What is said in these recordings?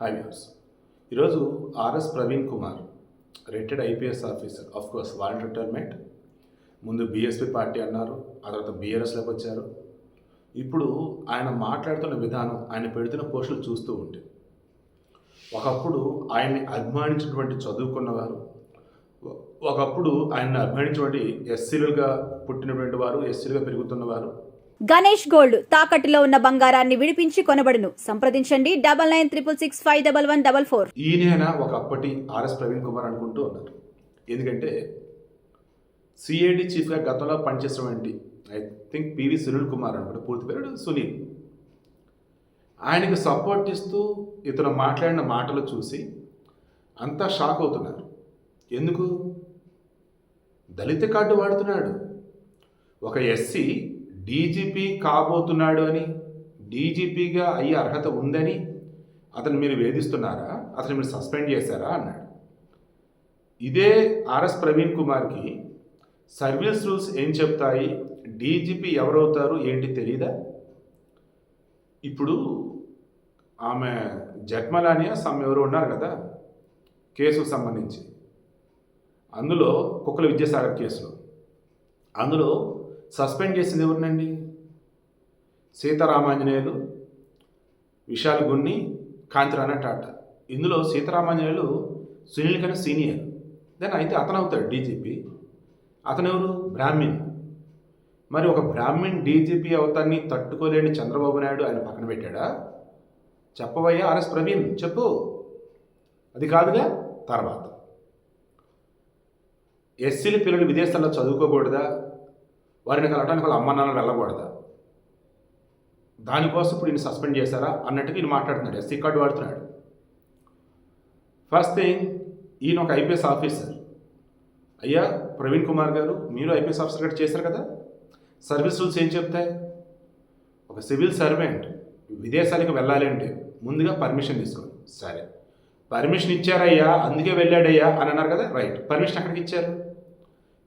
Hi views ఈరోజు R S Praveen Kumar retired IPS officer of course voluntary retirement ముందు BSP party అన్నారు ఆ తర్వాత బీఆర్ఎస్లోకి వచ్చారు. ఇప్పుడు ఆయన మాట్లాడుతున్న విధానం ఆయన పెడుతున్న పోస్టులు చూస్తూ ఉంటే. ఒకప్పుడు ఆయన్ని అభిమానించినటువంటి చదువుకున్నవారు ఒకప్పుడు ఆయన్ని అభిమానించినటువంటి ఎస్సీలుగా పుట్టినటువంటి వారు ఎస్సీలుగా పెరుగుతున్నవారు గణేష్ గోల్డ్ తాకట్టులో ఉన్న బంగారాన్ని విడిపించి కొనబడును. సంప్రదించండి. Double nine triple six five double one double four. ఈయన ఒకప్పటి ఆర్ఎస్ ప్రవీణ్ కుమార్ అనుకుంటూ ఉన్నారు. ఎందుకంటే సిఐడి చీఫ్గా గతంలో పనిచేసినటువంటి I think P V Sunil Kumar అనుకుంటే పూర్తి పేరు సునీల్. ఆయనకి సపోర్ట్ ఇస్తూ ఇతను మాట్లాడిన మాటలు చూసి అంతా షాక్ అవుతున్నారు. ఎందుకు? దళిత కార్డు వాడుతున్నాడు. ఒక ఎస్సీ డీజీపీ కాబోతున్నాడు అని డీజీపీగా అయ్యే అర్హత ఉందని అతను మీరు వేధిస్తున్నారా? అతను మీరు సస్పెండ్ చేశారా? అన్నాడు. ఇదే ఆర్ఎస్ ప్రవీణ్ కుమార్కి సర్వీస్ రూల్స్ ఏం చెప్తాయి? డీజీపీ ఎవరవుతారు? ఏంటి తెలీదా? ఇప్పుడు ఆమె జట్మలానియా సమ్ ఎవరు ఉన్నారు కదా కేసుకు సంబంధించి. అందులో కుక్కల విద్యాసాగర్ కేసులో. అందులో సస్పెండ్ చేసింది ఎవరినండి? సీతారామాంజనేయులు విశాల్ గున్ని కాంతిరాణ టాటా. ఇందులో సీతారామాంజనేయులు సునీల్ కన్నా సీనియర్. దెన్ అయితే అతను అవుతాడు డీజీపీ. అతను ఎవరు బ్రాహ్మిన్ మరి ఒక బ్రాహ్మిన్ డీజీపీ అవతాన్ని తట్టుకోలేని చంద్రబాబు నాయుడు ఆయన పక్కన పెట్టాడా? చెప్పవయ్యా ఆర్ఎస్ ప్రవీణ్ చెప్పు. అది కాదుగా? తర్వాత. ఎస్సీల పిల్లలు విదేశాల్లో చదువుకోకూడదా? వారిని కలవడానికి వాళ్ళ అమ్మ నాన్నలు వెళ్ళకూడదా. దానికోసం ఇప్పుడు ఈయన సస్పెండ్ చేశారా? అన్నట్టుగా ఈయన మాట్లాడుతున్నాడు. ఎస్సీ కార్డు వాడుతున్నాడు. ఫస్ట్ థింగ్ ఈయన ఒక ఐపీఎస్ ఆఫీసర్. అయ్యా ప్రవీణ్ కుమార్ గారు మీరు ఐపీఎస్ ఆఫీసర్ గారు చేశారు కదా? సర్వీస్ రూల్స్ ఏం చెప్తాయి? ఒక సివిల్ సర్వెంట్ విదేశాలకు వెళ్ళాలి అంటే ముందుగా పర్మిషన్ తీసుకోండి. సరే. పర్మిషన్ ఇచ్చారయ్యా అందుకే వెళ్ళాడయ్యా అని అన్నారు కదా? రైట్. పర్మిషన్ ఎక్కడికి ఇచ్చారు?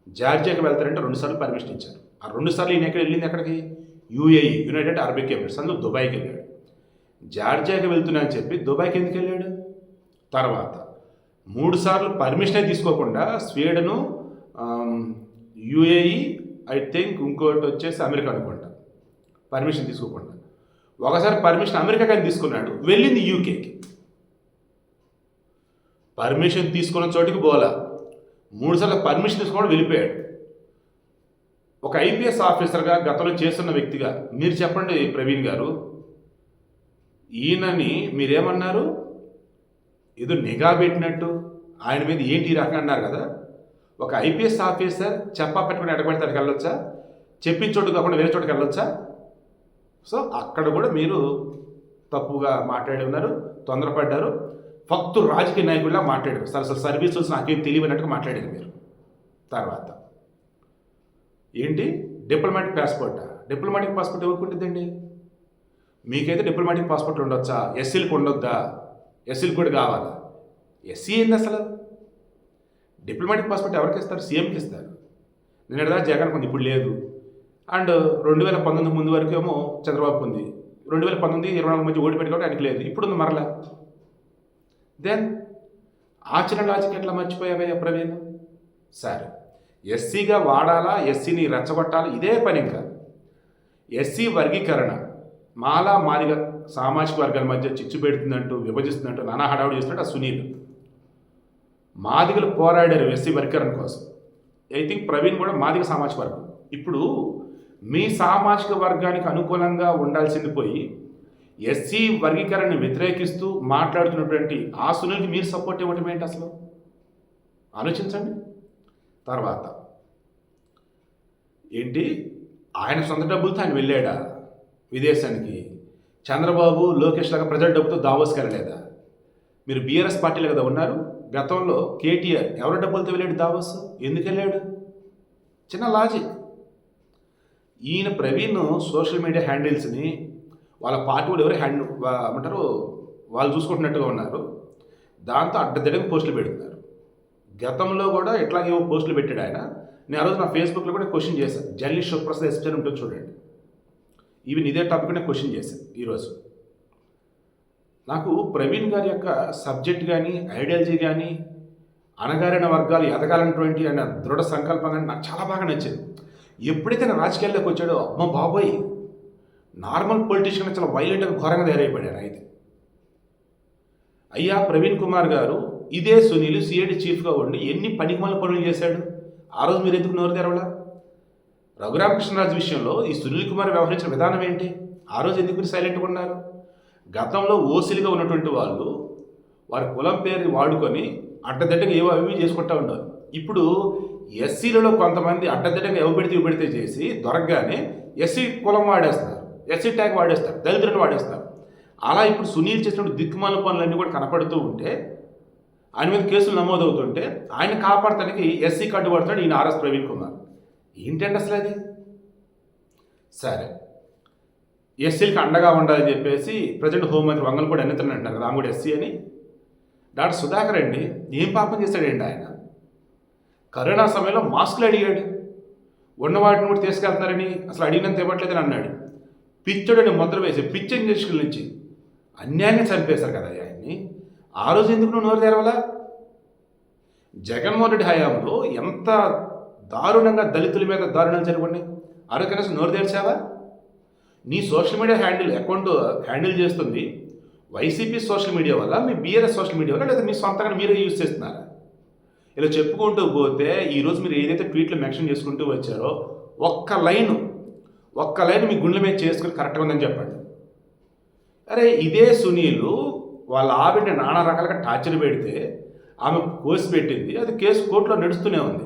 జార్జియాకి వెళ్తారంటే రెండుసార్లు పర్మిషన్ ఇచ్చారు. ఆ రెండు సార్లు ఈయన ఎక్కడ వెళ్ళింది ఎక్కడికి? యూఏఈ యునైటెడ్ అరబిక్ ఎమిరేట్స్ అందులో దుబాయ్కి వెళ్ళాడు. జార్జియాకి వెళ్తున్నా అని చెప్పి దుబాయ్కి ఎందుకు వెళ్ళాడు? తర్వాత మూడు సార్లు పర్మిషనే తీసుకోకుండా స్వీడను యుఏఈ ఐ థింక్ ఇంకోటి వచ్చేసి అమెరికా అనుకుంటా. పర్మిషన్ తీసుకోకుండా. ఒకసారి పర్మిషన్ అమెరికా కానీ తీసుకున్నాడు వెళ్ళింది యూకేకి. పర్మిషన్ తీసుకున్న చోటికి పోలా. మూడు సార్లు పర్మిషన్ తీసుకోవడం వెళ్ళిపోయాడు. ఒక ఐపీఎస్ ఆఫీసర్గా గతంలో చేస్తున్న వ్యక్తిగా మీరు చెప్పండి ప్రవీణ్ గారు ఈయనని మీరేమన్నారు? ఏదో నిఘా పెట్టినట్టు ఆయన మీద ఏంటి ఈ రకంగా అన్నారు కదా? ఒక ఐపీఎస్ ఆఫీసర్ చెప్పా పెట్టుకుని ఎడబెడితే అక్కడికి వెళ్ళొచ్చా? చెప్పిన చోటు కాకుండా వేరే చోటుకి వెళ్ళొచ్చా? సో అక్కడ కూడా మీరు తప్పుగా మాట్లాడి ఉన్నారు తొందరపడ్డారు. ఫక్తు రాజకీయ నాయకుడిలా మాట్లాడారు. సరే అసలు సర్వీసెస్ నాకేం తెలియనట్టుగా మాట్లాడారు మీరు. తర్వాత. ఏంటి? డిప్లొమాటిక్ పాస్పోర్ట్ డిప్లొమాటిక్ పాస్పోర్ట్ ఎవరికి ఉంటుందండి మీకైతే డిప్లొమాటిక్ పాస్పోర్ట్ ఉండొచ్చా? ఎస్సీలకు ఉండొద్దా? ఎస్సీలకు కూడా కావాలా? ఎస్సీ ఏంది అసలు? డిప్లొమాటిక్ పాస్పోర్ట్ ఎవరికి ఇస్తారు? సీఎంకి ఇస్తారు. నిన్నటిదా జగన్ కొంది ఇప్పుడు లేదు. అండ్ రెండు వేల పంతొమ్మిది ముందు వరకు ఏమో చంద్రబాబుకు ఉంది. రెండు వేల పంతొమ్మిది ఇరవై నాలుగు మధ్య ఓడి పెట్టుకోవడం ఆయనకి లేదు. ఇప్పుడు ఉంది మరలా. దెన్ ఆచరణ లాజిక్ ఎట్లా మర్చిపోయావయ్యా ప్రవీణ్? సరే. ఎస్సీగా వాడాలా ఎస్సీని రెచ్చగొట్టాలి? ఇదే పని ఇంకా. ఎస్సీ వర్గీకరణ. మాలా మాదిగ సామాజిక వర్గాల మధ్య చిచ్చు పెడుతుందంటూ విభజిస్తుందంటూ నానా హడావుడి చేస్తున్నాడు ఆ సునీల్. మాదిగలు పోరాడారు ఎస్సీ వర్గీకరణ కోసం. ఐ థింక్ ప్రవీణ్ కూడా మాదిగ సామాజిక వర్గం. ఇప్పుడు మీ సామాజిక వర్గానికి అనుకూలంగా ఉండాల్సింది పోయి ఎస్సీ వర్గీకరణని వ్యతిరేకిస్తూ మాట్లాడుతున్నటువంటి ఆ సునీల్కి మీరు సపోర్ట్ ఇవ్వటం ఏంటి అసలు? ఆలోచించండి. తర్వాత ఏంటి? ఆయన సొంత డబ్బులతో ఆయన వెళ్ళాడా? విదేశానికి. చంద్రబాబు లోకేష్ లాగా ప్రజల డబ్బుతో దావోస్కి వెళ్ళలేదా? మీరు బీఆర్ఎస్ పార్టీలో కదా ఉన్నారు. గతంలో కేటీఆర్ ఎవరి డబ్బులతో వెళ్ళాడు దావోస్? ఎందుకు వెళ్ళాడు? చిన్న లాజిక్ ఈయన ప్రవీణ్ సోషల్ మీడియా హ్యాండిల్స్ని వాళ్ళ పార్టీ వాళ్ళు ఎవరు హ్యాండ్ ఏమంటారు వాళ్ళు చూసుకుంటున్నట్టుగా ఉన్నారు. దాంతో అడ్డదిడ్డగా పోస్టులు పెడుతున్నారు. గతంలో కూడా ఇట్లాగే పోస్టులు పెట్టాడు ఆయన. నేను ఆ రోజు నా ఫేస్బుక్లో కూడా క్వశ్చన్ చేశాను జర్నలిస్ట్ శుభ్రసాద్ ఎస్పీ ఉంటుంది చూడండి. ఇవి ఇదే టాపిక్ నేను క్వశ్చన్ చేశాను ఈరోజు నాకు ప్రవీణ్ గారి యొక్క సబ్జెక్ట్ కానీ ఐడియాలజీ కానీ అణగారిన వర్గాలు ఎదగాలన్నటువంటి ఆయన దృఢ సంకల్పం కానీ నాకు చాలా బాగా నచ్చింది. ఎప్పుడైతే నేను రాజకీయాల్లోకి వచ్చాడో అమ్మ బాబోయ్! నార్మల్ పొలిటీషియన్ చాలా వైలెంట్గా ఘోరంగా తయారైపోయాడు అయితే. అయ్యా ప్రవీణ్ కుమార్ గారు ఇదే సునీల్ సిఐడి చీఫ్గా ఉండి ఎన్ని పనికిమాల పనులు చేశాడు? ఆ రోజు మీరు ఎందుకు నోరు తెరవలా? రఘురామకృష్ణరాజు విషయంలో ఈ సునీల్ కుమార్ వ్యవహరించిన విధానం ఏంటి? ఆ రోజు ఎందుకు సైలెంట్గా ఉన్నారు? గతంలో ఓసిలుగా ఉన్నటువంటి వాళ్ళు వారి కులం పేరు వాడుకొని అడ్డదిడ్డగా ఏవో అవి చేసుకుంటూ ఉంటారు ఇప్పుడు ఎస్సీలలో కొంతమంది అడ్డదిడ్డగా ఎవ పెడితే ఇవి పెడితే చేసి దొరకగానే ఎస్సీ కులం వాడేస్తారు ఎస్సీ ట్యాగ్ వాడేస్తారు దళితులను వాడేస్తారు అలా ఇప్పుడు సునీల్ చేసినప్పుడు దిక్కుమాల పనులన్నీ కూడా కనపడుతూ ఉంటే ఆయన మీద కేసులు నమోదవుతుంటే ఆయన కాపాడటానికి ఎస్సీ కార్డు పడుతున్నాడు ఈయన ఆర్ఎస్ ప్రవీణ్ కుమార్. ఏంటండి అసలు అది? సరే. ఎస్సీలకు అండగా ఉండాలని చెప్పేసి ప్రజెంట్ హోంమంత్రి కూడా అన్నితను అంటారు కదా ఆమె కూడా ఎస్సీ అని. డాక్టర్ సుధాకర్ అండి ఏం పాపం చేశాడండి ఆయన? కరోనా సమయంలో మాస్కులు అడిగాడు. ఉన్న వాటిని కూడా తీసుకెళ్తున్నారని అసలు అడిగినంత ఇవ్వట్లేదని అన్నాడు. పిచ్చోడని ముద్ర వేసి పిచ్చి ఇంజక్షన్ల నుంచి అన్యాయంగా చంపేశారు కదా ఆయన్ని. ఆ రోజు ఎందుకు నువ్వు నోరు తెరవలా? జగన్మోహన్ రెడ్డి హయాంలో ఎంత దారుణంగా దళితుల మీద దారుణాలు జరగండి ఆ రోజు కనీసం నోరు తెరిచావా? నీ social media handle account handle చేస్తుంది వైసీపీ సోషల్ మీడియా వల్ల మీ బీఆర్ఎస్ సోషల్ మీడియా వల్ల లేదా మీ సొంతంగా మీరే యూజ్ చేస్తున్నారా? ఇలా చెప్పుకుంటూ పోతే ఈరోజు మీరు ఏదైతే ట్వీట్లు మెన్షన్ చేసుకుంటూ వచ్చారో ఒక్క లైన్ ఒక్క లైన్ మీ గుండెల మీద చేసుకుని కరెక్ట్గా ఉందని చెప్పండి. అరే ఇదే సునీలు వాళ్ళ ఆవిడని నానా రకాలుగా టార్చర్ పెడితే ఆమె కోసి పెట్టింది. అది కేసు కోర్టులో నడుస్తూనే ఉంది.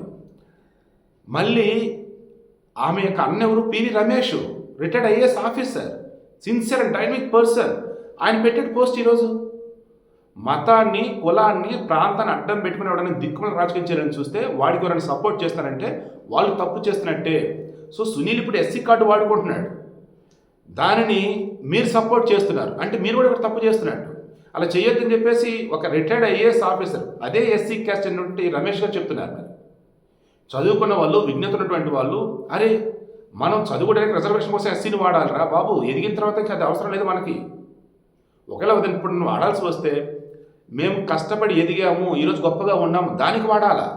మళ్ళీ ఆమె యొక్క అన్న ఎవరు? P V Ramesh retired IAS officer sincere and dynamic person ఆయన పెట్టిన పోస్ట్ ఈరోజు. మతాన్ని కులాన్ని ప్రాంతాన్ని అడ్డం పెట్టుకుని ఎవడైనా దిక్కుమల రాజకీయం చేయాలని చూస్తే వాడికి ఎవరైనా సపోర్ట్ చేస్తారంటే వాళ్ళు తప్పు చేస్తున్నట్టే. సో సునీల్ ఇప్పుడు ఎస్సీ కార్డు వాడుకుంటున్నాడు. దానిని మీరు సపోర్ట్ చేస్తున్నారు. అంటే మీరు కూడా ఇక్కడ తప్పు చేస్తున్నట్టు. అలా చేయొద్దని చెప్పేసి ఒక రిటైర్డ్ ఐఏఎస్ ఆఫీసర్ అదే ఎస్సీ క్యాస్ట్ అయినటువంటి రమేష్ గారు చెప్తున్నారు మరి. చదువుకున్న వాళ్ళు విజ్ఞత ఉన్నటువంటి వాళ్ళు అరే మనం చదువుకోవడానికి రిజర్వేషన్ కోసం ఎస్సీని వాడాలిరా బాబు ఎదిగిన తర్వాత ఇంకా అది అవసరం లేదు మనకి. ఒకవేళ ఇప్పుడు నువ్వు వాడాల్సి వస్తే మేము కష్టపడి ఎదిగాము ఈరోజు గొప్పగా ఉన్నాము దానికి వాడాలా?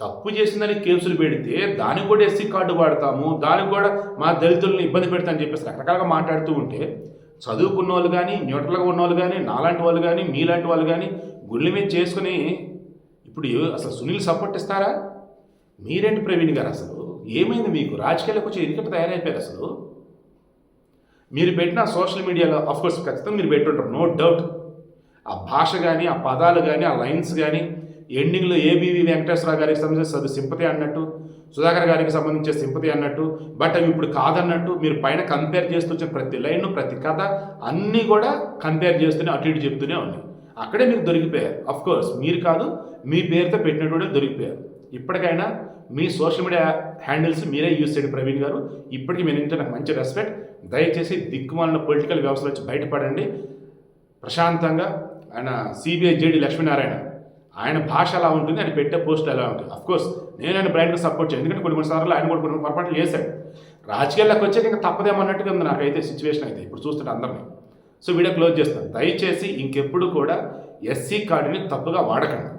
తప్పు చేసిందని కేసులు పెడితే దానికి కూడా ఎస్సీ కార్డు వాడతాము దానికి కూడా మా దళితులను ఇబ్బంది పెడతామని చెప్పేసి రకరకాలుగా మాట్లాడుతూ ఉంటే చదువుకున్న వాళ్ళు కానీ న్యూట్రల్గా ఉన్న వాళ్ళు కానీ నాలాంటి వాళ్ళు కానీ మీలాంటి వాళ్ళు కానీ గుళ్ళ మీద చేసుకుని ఇప్పుడు అసలు సునీల్ సపోర్ట్ ఇస్తారా? మీరేంటి ప్రవీణ్ గారు అసలు? ఏమైంది మీకు? రాజకీయాలకు వచ్చి ఎందుకంటే తయారైపోయారు అసలు? మీరు పెట్టిన సోషల్ మీడియాలో అఫ్కోర్స్ ఖచ్చితంగా మీరు పెట్టుంటారు నో డౌట్ ఆ భాష కానీ ఆ పదాలు కానీ ఆ లైన్స్ కానీ ఎండింగ్లో ఏబీవీ వెంకటేశ్వర గారికి సంబంధించి అది సింపతి అన్నట్టు సుధాకర్ గారికి సంబంధించే సింపతి అన్నట్టు బట్ అవి ఇప్పుడు కాదన్నట్టు మీరు పైన కంపేర్ చేస్తూ వచ్చిన ప్రతి లైన్ ప్రతి కథ అన్నీ కూడా కంపేర్ చేస్తూనే అటు ఇటు చెప్తూనే ఉన్నాయి. అక్కడే మీరు దొరికిపోయారు. అఫ్ కోర్స్ మీరు కాదు మీ పేరుతో పెట్టినటువంటి దొరికిపోయారు. ఇప్పటికైనా మీ సోషల్ మీడియా హ్యాండిల్స్ మీరే యూజ్ చేయండి ప్రవీణ్ గారు. ఇప్పటికీ మీ నుంచి నాకు మంచి రెస్పెక్ట్ దయచేసి దిక్కుమాలిన పొలిటికల్ వ్యవస్థ నుంచి బయటపడండి. ప్రశాంతంగా ఆయన సిబిఐ జేడి లక్ష్మీనారాయణ ఆయన భాష ఎలా ఉంటుంది ఆయన పెట్టే పోస్ట్ ఎలా ఉంటుంది. అఫ్కోర్స్ నేను ఆయన బ్రాండ్కి సపోర్ట్ చేయను. ఎందుకంటే కొన్ని కొన్ని సార్లు ఆయన కూడా కొన్ని పొరపాట్లు చేశాడు. రాజకీయాల్లోకి వచ్చాక ఇంకా తప్పదేమన్నట్టుగా ఉంది నాకైతే సిచ్యువేషన్ అయితే. ఇప్పుడు చూస్తుంటే అందరినీ. సో వీడియో క్లోజ్ చేస్తాను. దయచేసి ఇంకెప్పుడు కూడా ఎస్సీ కార్డుని తప్పుగా వాడకండి.